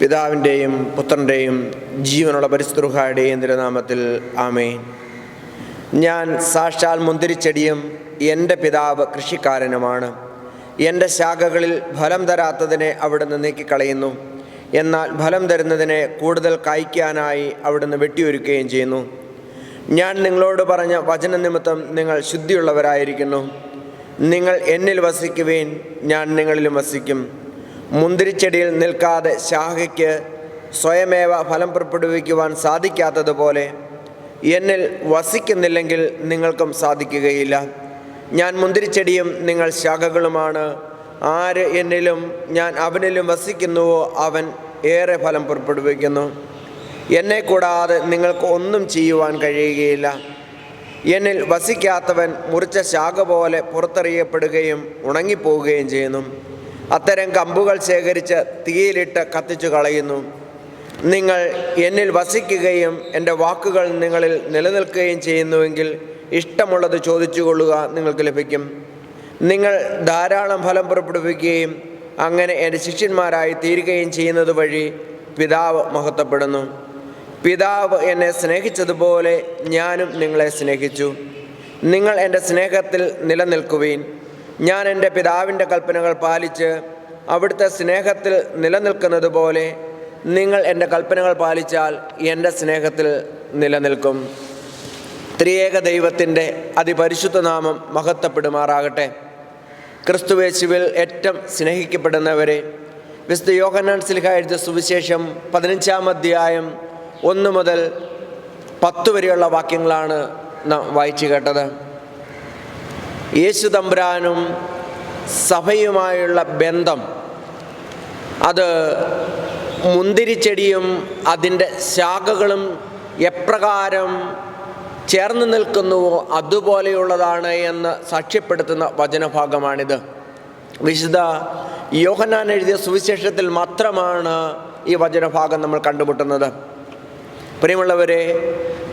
പിതാവിന്റെയും പുത്രന്റെയും ജീവനുള്ള പരിസ്ഥുഹായുടെയും തിരുനാമത്തിൽ ആമേൻ. ഞാൻ സാക്ഷാൽ മുന്തിരിച്ചെടിയും എന്റെ പിതാവ് കൃഷിക്കാരനുമാണ്. എന്റെ ശാഖകളിൽ ഫലം തരാത്തതിനെ അവിടുന്ന് നീക്കിക്കളയുന്നു. എന്നാൽ ഫലം തരുന്നതിനെ കൂടുതൽ കായ്ക്കാനായി അവിടുന്ന് വെട്ടിയൊരുക്കുകയും ചെയ്യുന്നു. ഞാൻ നിങ്ങളോട് പറഞ്ഞ വചന നിമിത്തം നിങ്ങൾ ശുദ്ധിയുള്ളവരായിരിക്കുന്നു. നിങ്ങൾ എന്നിൽ വസിക്കുവേൻ ഞാൻ നിങ്ങളിലും വസിക്കും. മുന്തിരിച്ചെടിയിൽ നിൽക്കാതെ ശാഖയ്ക്ക് സ്വയമേവ ഫലം പുറപ്പെടുവിക്കുവാൻ സാധിക്കാത്തതുപോലെ എന്നിൽ വസിക്കുന്നില്ലെങ്കിൽ നിങ്ങൾക്കും സാധിക്കുകയില്ല. ഞാൻ മുന്തിരിച്ചെടിയും നിങ്ങൾ ശാഖകളുമാണ്. ആര് എന്നിലും ഞാൻ അവനിലും വസിക്കുന്നുവോ അവൻ ഏറെ ഫലം പുറപ്പെടുവിക്കുന്നു. എന്നെ കൂടാതെ നിങ്ങൾക്ക് ഒന്നും ചെയ്യുവാൻ കഴിയുകയില്ല. എന്നിൽ വസിക്കാത്തവൻ മുറിച്ച ശാഖ പോലെ പുറത്തെറിയപ്പെടുകയും ഉണങ്ങിപ്പോവുകയും ചെയ്യുന്നു. അത്തരം കമ്പുകൾ ശേഖരിച്ച് തീയിലിട്ട് കത്തിച്ചു കളയുന്നു. നിങ്ങൾ എന്നിൽ വസിക്കുകയും എന്റെ വാക്കുകൾ നിങ്ങളിൽ നിലനിൽക്കുകയും ചെയ്യുന്നുവെങ്കിൽ ഇഷ്ടമുള്ളത് ചോദിച്ചു കൊള്ളുക നിങ്ങൾക്ക് ലഭിക്കും. നിങ്ങൾ ധാരാളം ഫലം പുറപ്പെടുവിക്കുകയും അങ്ങനെ എന്റെ ശിഷ്യന്മാരായി തീരുകയും ചെയ്യുന്നത് വഴി പിതാവ് മഹത്വപ്പെടുന്നു. പിതാവ് എന്നെ സ്നേഹിച്ചതുപോലെ ഞാനും നിങ്ങളെ സ്നേഹിച്ചു. നിങ്ങൾ എന്റെ സ്നേഹത്തിൽ നിലനിൽക്കുവീൻ. ഞാൻ എന്റെ പിതാവിന്റെ കൽപ്പനകൾ പാലിച്ച് അവിടുത്തെ സ്നേഹത്തിൽ നിലനിൽക്കുന്നത് പോലെ നിങ്ങൾ എന്റെ കൽപ്പനകൾ പാലിച്ചാൽ എന്റെ സ്നേഹത്തിൽ നിലനിൽക്കും. ത്രിയേക ദൈവത്തിന്റെ അതിപരിശുദ്ധ നാമം മഹത്വപ്പെടുമാറാകട്ടെ. ക്രിസ്തുവേശുവിൽ ഏറ്റവും സ്നേഹിക്കപ്പെടുന്നവരെ വിശുദ്ധ യോഹന്നാൻ സിൽഹ എഴുതിയ സുവിശേഷം പതിനഞ്ചാം അധ്യായം ഒന്ന് മുതൽ പത്ത് വരെയുള്ള വാക്യങ്ങളാണ് വായിച്ചു കേട്ടത്. യേശു തമ്പുരാനും സഭയുമായുള്ള ബന്ധം അത് മുന്തിരിച്ചെടിയും അതിന്റെ ശാഖകളും എപ്രകാരം ചേർന്ന് നിൽക്കുന്നുവോ അതുപോലെയുള്ളതാണ് എന്ന് സാക്ഷ്യപ്പെടുത്തുന്ന വചനഭാഗമാണിത്. വിശുദ്ധ യോഹന്നാൻ എഴുതിയ സുവിശേഷത്തിൽ മാത്രമാണ് ഈ വചനഭാഗം നമ്മൾ കണ്ടുമുട്ടുന്നത്. പ്രിയമുള്ളവരെ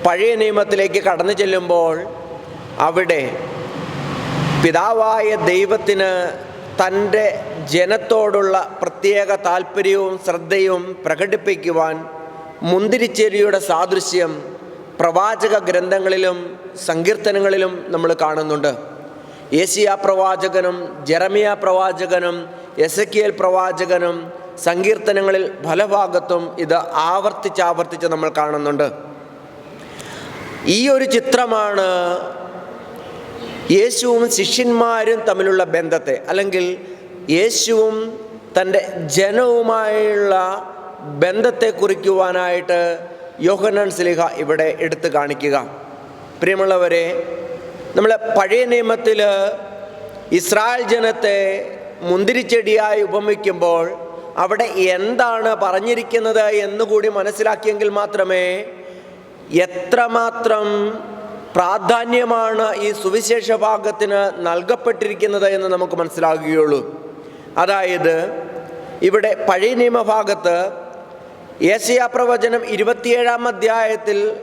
പഴയ നിയമത്തിലേക്ക് കടന്നു ചെല്ലുമ്പോൾ അവിടെ പിതാവായ ദൈവത്തിന് തന്റെ ജനത്തോടുള്ള പ്രത്യേക താല്പര്യവും ശ്രദ്ധയും പ്രകടിപ്പിക്കുവാൻ മുന്തിരിച്ചേരിയുടെ സാദൃശ്യം പ്രവാചക ഗ്രന്ഥങ്ങളിലും സങ്കീർത്തനങ്ങളിലും നമ്മൾ കാണുന്നുണ്ട്. ഏസിയ പ്രവാചകനും ജെറമിയ പ്രവാചകനും എസക്കിയൽ പ്രവാചകനും സങ്കീർത്തനങ്ങളിൽ ഫലഭാഗത്തും ഇത് ആവർത്തിച്ചാവർത്തിച്ച് നമ്മൾ കാണുന്നുണ്ട്. ഈ ഒരു ചിത്രമാണ് യേശുവും ശിഷ്യന്മാരും തമ്മിലുള്ള ബന്ധത്തെ അല്ലെങ്കിൽ യേശുവും തന്റെ ജനവുമായുള്ള ബന്ധത്തെ കുറിക്കുവാനായിട്ട് യോഹന്നാൻ സ്ലിഹ ഇവിടെ എടുത്തു കാണിക്കുക. പ്രിയമുള്ളവരെ നമ്മളെ പഴയ നിയമത്തിൽ ഇസ്രായേൽ ജനത്തെ മുന്തിരിച്ചെടിയായി ഉപമിക്കുമ്പോൾ അവിടെ എന്താണ് പറഞ്ഞിരിക്കുന്നത് എന്നുകൂടി മനസ്സിലാക്കിയെങ്കിൽ മാത്രമേ എത്രമാത്രം പ്രാധാന്യമാണ് ഈ സുവിശേഷ ഭാഗത്തിന് നൽകപ്പെട്ടിരിക്കുന്നത് എന്ന് നമുക്ക് മനസ്സിലാകുകയുള്ളൂ. അതായത് ഇവിടെ പഴയ നിയമഭാഗത്ത് ഏഷ്യ ഇരുപത്തിയേഴാം അധ്യായത്തിൽ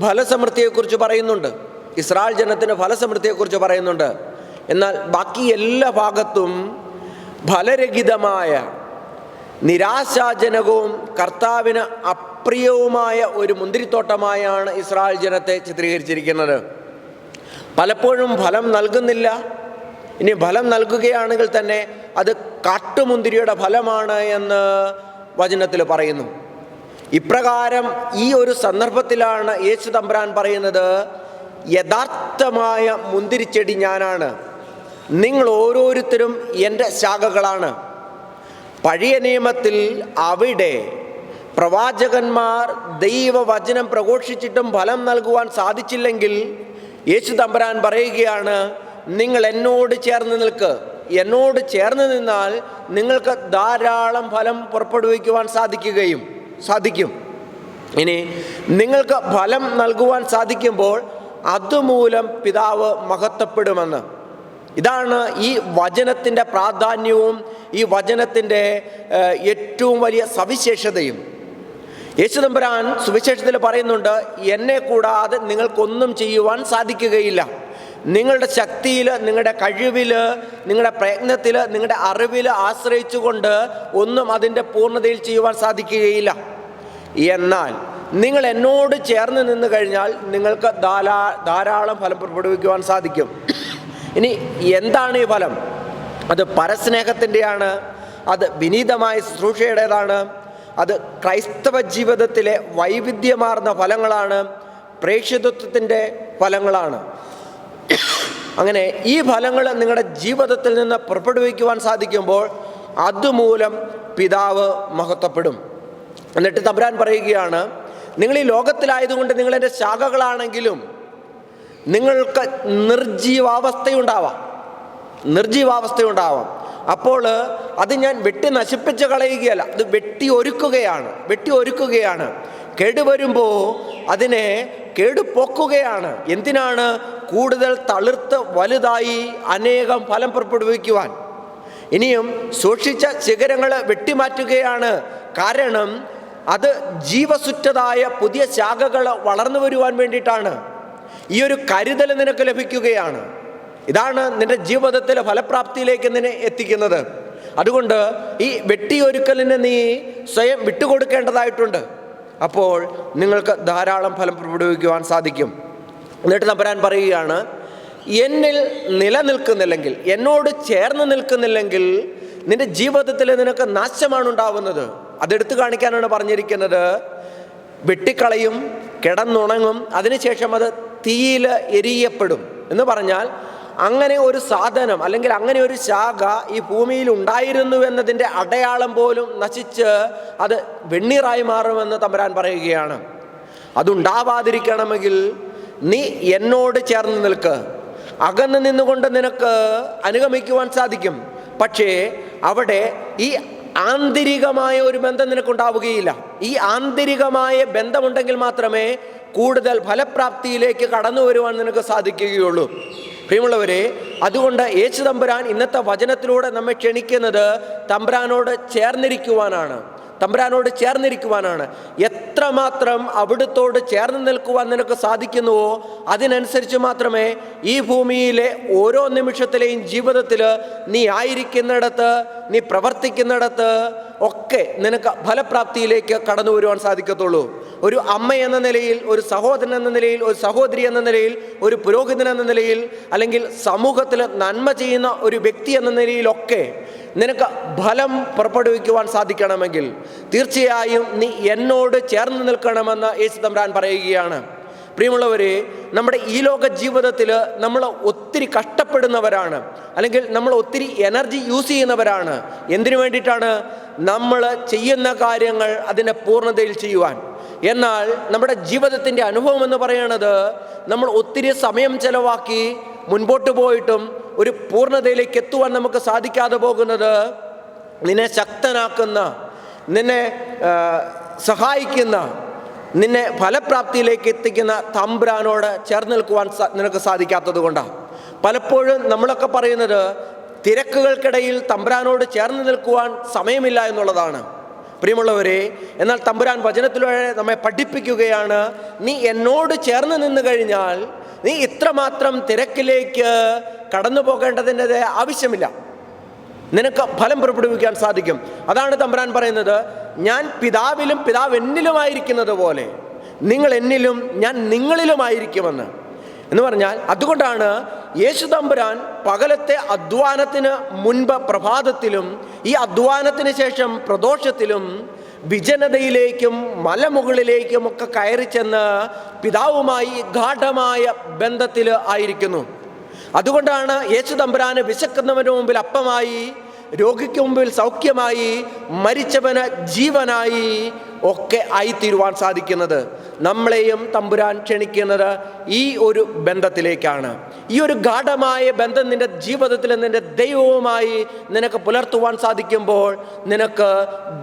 ഫലസമൃദ്ധിയെക്കുറിച്ച് പറയുന്നുണ്ട്. ഇസ്രായേൽ ജനത്തിന് ഫലസമൃദ്ധിയെക്കുറിച്ച് പറയുന്നുണ്ട്. എന്നാൽ ബാക്കി എല്ലാ ഭാഗത്തും ഫലരഹിതമായ നിരാശാജനകവും കർത്താവിന് അപ്രിയവുമായ ഒരു മുന്തിരിത്തോട്ടമായാണ് ഇസ്രായേൽ ജനത്തെ ചിത്രീകരിച്ചിരിക്കുന്നത്. പലപ്പോഴും ഫലം നൽകുന്നില്ല. ഇനി ഫലം നൽകുകയാണെങ്കിൽ തന്നെ അത് കാട്ടുമുന്തിരിയുടെ ഫലമാണ് എന്ന് വചനത്തിൽ പറയുന്നു. ഇപ്രകാരം ഈ ഒരു സന്ദർഭത്തിലാണ് യേശു തമ്പുരാൻ പറയുന്നത് യഥാർത്ഥമായ മുന്തിരിച്ചെടി ഞാനാണ്. നിങ്ങൾ ഓരോരുത്തരും എന്റെ ശാഖകളാണ്. പഴയ നിയമത്തിൽ അവിടെ പ്രവാചകന്മാർ ദൈവവചനം പ്രഘോഷിച്ചിട്ടും ഫലം നൽകുവാൻ സാധിച്ചില്ലെങ്കിൽ യേശു തമ്പരാൻ പറയുകയാണ് നിങ്ങൾ എന്നോട് ചേർന്ന് നിൽക്ക്. എന്നോട് ചേർന്ന് നിന്നാൽ നിങ്ങൾക്ക് ധാരാളം ഫലം പുറപ്പെടുവിക്കുവാൻ സാധിക്കുകയും സാധിക്കും. ഇനി നിങ്ങൾക്ക് ഫലം നൽകുവാൻ സാധിക്കുമ്പോൾ അതുമൂലം പിതാവ് മഹത്വപ്പെടുമെന്ന്. ഇതാണ് ഈ വചനത്തിന്റെ പ്രാധാന്യവും ഈ വചനത്തിന്റെ ഏറ്റവും വലിയ സവിശേഷതയും. യേശുദമ്പുരാൻ സുവിശേഷത്തിൽ പറയുന്നുണ്ട് എന്നെ കൂടാതെ നിങ്ങൾക്കൊന്നും ചെയ്യുവാൻ സാധിക്കുകയില്ല. നിങ്ങളുടെ ശക്തിയിൽ നിങ്ങളുടെ കഴിവിൽ നിങ്ങളുടെ പ്രയത്നത്തിൽ നിങ്ങളുടെ അറിവിൽ ആശ്രയിച്ചുകൊണ്ട് ഒന്നും അതിന്റെ പൂർണതയിൽ ചെയ്യുവാൻ സാധിക്കുകയില്ല. എന്നാൽ നിങ്ങൾ എന്നോട് ചേർന്ന് നിന്ന് കഴിഞ്ഞാൽ നിങ്ങൾക്ക് ധാരാ ധാരാളം ഫലം പുറപ്പെടുവിക്കുവാൻ സാധിക്കും. ഇനി എന്താണ് ഈ ഫലം? അത് പരസ്നേഹത്തിന്റെയാണ് അത് വിനീതമായ ശുശ്രൂഷയുടേതാണ് അത് ക്രൈസ്തവ ജീവിതത്തിലെ വൈവിധ്യമാർന്ന ഫലങ്ങളാണ് പ്രേക്ഷിതത്വത്തിന്റെ ഫലങ്ങളാണ്. അങ്ങനെ ഈ ഫലങ്ങൾ നിങ്ങളുടെ ജീവിതത്തിൽ നിന്ന് പുറപ്പെടുവിക്കുവാൻ സാധിക്കുമ്പോൾ അതുമൂലം പിതാവ് മഹത്വപ്പെടും. എന്നിട്ട് തമ്പുരാൻ പറയുകയാണ് നിങ്ങൾ ഈ ലോകത്തിലായതുകൊണ്ട് നിങ്ങളെന്റെ ശാഖകളാണെങ്കിലും നിങ്ങൾക്ക് നിർജീവാവസ്ഥയുണ്ടാവാം നിർജീവാവസ്ഥയുണ്ടാവാം അപ്പോൾ അത് ഞാൻ വെട്ടി നശിപ്പിച്ച് കളയുകയല്ല അത് വെട്ടി ഒരുക്കുകയാണ് വെട്ടി ഒരുക്കുകയാണ്. കേടുവരുമ്പോൾ അതിനെ കേടുപോക്കുകയാണ് എന്തിനാണ്? കൂടുതൽ തളിർത്ത് വലുതായി അനേകം ഫലം പുറപ്പെടുവിക്കുവാൻ. ഇനിയും സൂക്ഷിച്ച ശിഖരങ്ങൾ വെട്ടിമാറ്റുകയാണ്. കാരണം അത് ജീവസുറ്റതായ പുതിയ ശാഖകൾ വളർന്നു വരുവാൻ വേണ്ടിയിട്ടാണ്. ഈ ഒരു കരുതൽ നിനക്ക് ലഭിക്കുകയാണ്. ഇതാണ് നിന്റെ ജീവിതത്തിലെ ഫലപ്രാപ്തിയിലേക്ക് നിന്നെ എത്തിക്കുന്നത്. അതുകൊണ്ട് ഈ വെട്ടിയൊരുക്കലിന് നീ സ്വയം വിട്ടുകൊടുക്കേണ്ടതായിട്ടുണ്ട്. അപ്പോൾ നിങ്ങൾക്ക് ധാരാളം ഫലം പുറപ്പെടുവിക്കുവാൻ സാധിക്കും. എന്നിട്ട് നമ്പരാൻ പറയുകയാണ് എന്നിൽ നിലനിൽക്കുന്നില്ലെങ്കിൽ എന്നോട് ചേർന്ന് നിൽക്കുന്നില്ലെങ്കിൽ നിന്റെ ജീവിതത്തിൽ നിനക്ക് നാശമാണ് ഉണ്ടാവുന്നത്. അതെടുത്തു കാണിക്കാനാണ് പറഞ്ഞിരിക്കുന്നത്. വെട്ടിക്കളയും കിടന്നുണങ്ങും അതിനുശേഷം അത് തീയിൽ എരിയപ്പെടും എന്ന് പറഞ്ഞാൽ അങ്ങനെ ഒരു സാധനം അല്ലെങ്കിൽ അങ്ങനെ ഒരു ശാഖ ഈ ഭൂമിയിൽ ഉണ്ടായിരുന്നു എന്നതിന്റെ അടയാളം പോലും നശിച്ച് അത് വെണ്ണീറായി മാറുമെന്ന് തമ്പരാൻ പറയുകയാണ്. അതുണ്ടാവാതിരിക്കണമെങ്കിൽ നീ എന്നോട് ചേർന്ന് നിൽക്ക്. അകന്ന് നിന്നുകൊണ്ട് നിനക്ക് അനുഗമിക്കുവാൻ സാധിക്കും. പക്ഷേ അവിടെ ഈ ആന്തരികമായ ഒരു ബന്ധം നിനക്കുണ്ടാവുകയില്ല. ഈ ആന്തരികമായ ബന്ധമുണ്ടെങ്കിൽ മാത്രമേ കൂടുതൽ ഫലപ്രാപ്തിയിലേക്ക് കടന്നു വരുവാൻ നിനക്ക് സാധിക്കുകയുള്ളൂ. പ്രിയമുള്ളവരെ അതുകൊണ്ട് യേശു തമ്പുരാൻ ഇന്നത്തെ വചനത്തിലൂടെ നമ്മെ ക്ഷണിക്കുന്നത് തമ്പുരാനോട് ചേർന്നിരിക്കുവാനാണ്. തമ്പുരാനോട് ചേർന്നിരിക്കുവാനാണ്. എത്രമാത്രം അവിടുത്തോട് ചേർന്ന് നിൽക്കുവാൻ നിനക്ക് സാധിക്കുന്നുവോ അതിനനുസരിച്ച് മാത്രമേ ഈ ഭൂമിയിലെ ഓരോ നിമിഷത്തിലെയും ജീവിതത്തിൽ നീ ആയിരിക്കുന്നിടത്ത് നീ പ്രവർത്തിക്കുന്നിടത്ത് ഒക്കെ നിനക്ക് ഫലപ്രാപ്തിയിലേക്ക് കടന്നു വരുവാൻ സാധിക്കത്തുള്ളൂ. ഒരു അമ്മ എന്ന നിലയിൽ ഒരു സഹോദരൻ എന്ന നിലയിൽ ഒരു സഹോദരി എന്ന നിലയിൽ ഒരു പുരോഹിതൻ എന്ന നിലയിൽ അല്ലെങ്കിൽ സമൂഹത്തിൽ നന്മ ചെയ്യുന്ന ഒരു വ്യക്തി എന്ന നിലയിലൊക്കെ നിനക്ക് ഫലം പുറപ്പെടുവിക്കുവാൻ സാധിക്കണമെങ്കിൽ തീർച്ചയായും നീ എന്നോട് ചേർന്ന് നിൽക്കണമെന്ന് യേശു തമ്പ്രാൻ പറയുകയാണ്. പ്രിയമുള്ളവരെ നമ്മുടെ ഈ ലോക ജീവിതത്തിൽ നമ്മൾ ഒത്തിരി കഷ്ടപ്പെടുന്നവരാണ്. അല്ലെങ്കിൽ നമ്മൾ ഒത്തിരി എനർജി യൂസ് ചെയ്യുന്നവരാണ്. എന്തിനു വേണ്ടിയിട്ടാണ്? നമ്മൾ ചെയ്യുന്ന കാര്യങ്ങൾ അതിന്റെ പൂർണതയിൽ ചെയ്യുവാൻ. എന്നാൽ നമ്മുടെ ജീവിതത്തിന്റെ അനുഭവം എന്ന് പറയുന്നത് നമ്മൾ ഒത്തിരി സമയം ചെലവാക്കി മുൻപോട്ട് പോയിട്ടും ഒരു പൂർണതയിലേക്ക് എത്തുവാൻ നമുക്ക് സാധിക്കാതെ പോകുന്നത് നിന്നെ ശക്തനാക്കുന്ന നിന്നെ സഹായിക്കുന്ന നിന്നെ ഫലപ്രാപ്തിയിലേക്ക് എത്തിക്കുന്ന തമ്പ്രാനോട് ചേർന്ന് നിൽക്കുവാൻ നിനക്ക് സാധിക്കാത്തത് കൊണ്ടാണ് പലപ്പോഴും നമ്മളൊക്കെ പറയുന്നത് തിരക്കുകൾക്കിടയിൽ തമ്പ്രാനോട് ചേർന്ന് നിൽക്കുവാൻ സമയമില്ല എന്നുള്ളതാണ്. പ്രിയമുള്ളവരെ എന്നാൽ തമ്പുരാൻ വചനത്തിലൂടെ നമ്മെ പഠിപ്പിക്കുകയാണ് നീ എന്നോട് ചേർന്ന് നിന്ന് കഴിഞ്ഞാൽ നീ ഇത്രമാത്രം തിരക്കിലേക്ക് കടന്നു പോകേണ്ടതിന്റെ ആവശ്യമില്ല. നിനക്ക് ഫലം പുറപ്പെടുവിക്കാൻ സാധിക്കും. അതാണ് തമ്പുരാൻ പറയുന്നത്. ഞാൻ പിതാവിലും പിതാവ് എന്നിലുമായിരിക്കുന്നത് പോലെ നിങ്ങൾ എന്നിലും ഞാൻ നിങ്ങളിലുമായിരിക്കുമെന്ന്. എന്ന് പറഞ്ഞാൽ അതുകൊണ്ടാണ് യേശു തമ്പുരാൻ പകലത്തെ അധ്വാനത്തിന് മുൻപ് പ്രഭാതത്തിലും ഈ അധ്വാനത്തിന് ശേഷം പ്രദോഷത്തിലും വിജനതയിലേക്കും മലമുകളിലേക്കും ഒക്കെ കയറി ചെന്ന് പിതാവുമായി ഗാഠമായ ബന്ധത്തിൽ ആയിരിക്കുന്നു. അതുകൊണ്ടാണ് യേശു തമ്പുരാന് വിശക്കുന്നവന് മുമ്പിൽ അപ്പമായി രോഗിക്ക് മുമ്പിൽ സൗഖ്യമായി മരിച്ചവന് ജീവനായി ഒക്കെ ആയിത്തീരുവാൻ സാധിക്കുന്നത് നമ്മളെയും തമ്പുരാൻ ക്ഷണിക്കുന്നത് ഈ ഒരു ബന്ധത്തിലേക്കാണ്. ഈ ഒരു ഗാഠമായ ബന്ധം നിന്റെ ജീവിതത്തിൽ നിന്റെ ദൈവവുമായി നിനക്ക് പുലർത്തുവാൻ സാധിക്കുമ്പോൾ നിനക്ക്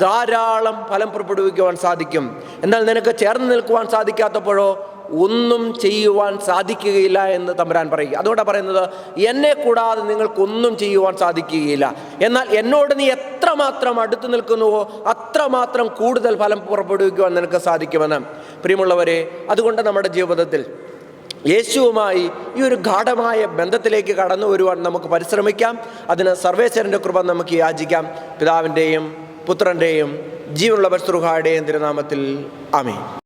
ധാരാളം ഫലം പുറപ്പെടുവിക്കുവാൻ സാധിക്കും. എന്നാൽ നിനക്ക് ചേർന്ന് നിൽക്കുവാൻ സാധിക്കാത്തപ്പോഴോ ഒന്നും ചെയ്യുവാൻ സാധിക്കുകയില്ല എന്ന് തമ്പുരാൻ പറയുക അതുകൊണ്ട് പറയുന്നത് എന്നെ കൂടാതെ നിങ്ങൾക്കൊന്നും ചെയ്യുവാൻ സാധിക്കുകയില്ല. എന്നാൽ എന്നോട് നീ എത്രമാത്രം അടുത്തു നിൽക്കുന്നുവോ അത്രമാത്രം കൂടുതൽ ഫലം പുറപ്പെടുവിക്കുവാൻ നിനക്ക് സാധിക്കുമെന്ന്. പ്രിയമുള്ളവരെ അതുകൊണ്ട് നമ്മുടെ ജീവിതത്തിൽ യേശുവുമായി ഈ ഒരു ഗാഠമായ ബന്ധത്തിലേക്ക് കടന്നു വരുവാൻ നമുക്ക് പരിശ്രമിക്കാം. അതിന് സർവേശ്വരന്റെ കൃപ നമുക്ക് യാചിക്കാം. പിതാവിന്റെയും പുത്രന്റെയും ജീവനുള്ള ബസ്തുഹായുടെയും തിരുനാമത്തിൽ ആമേ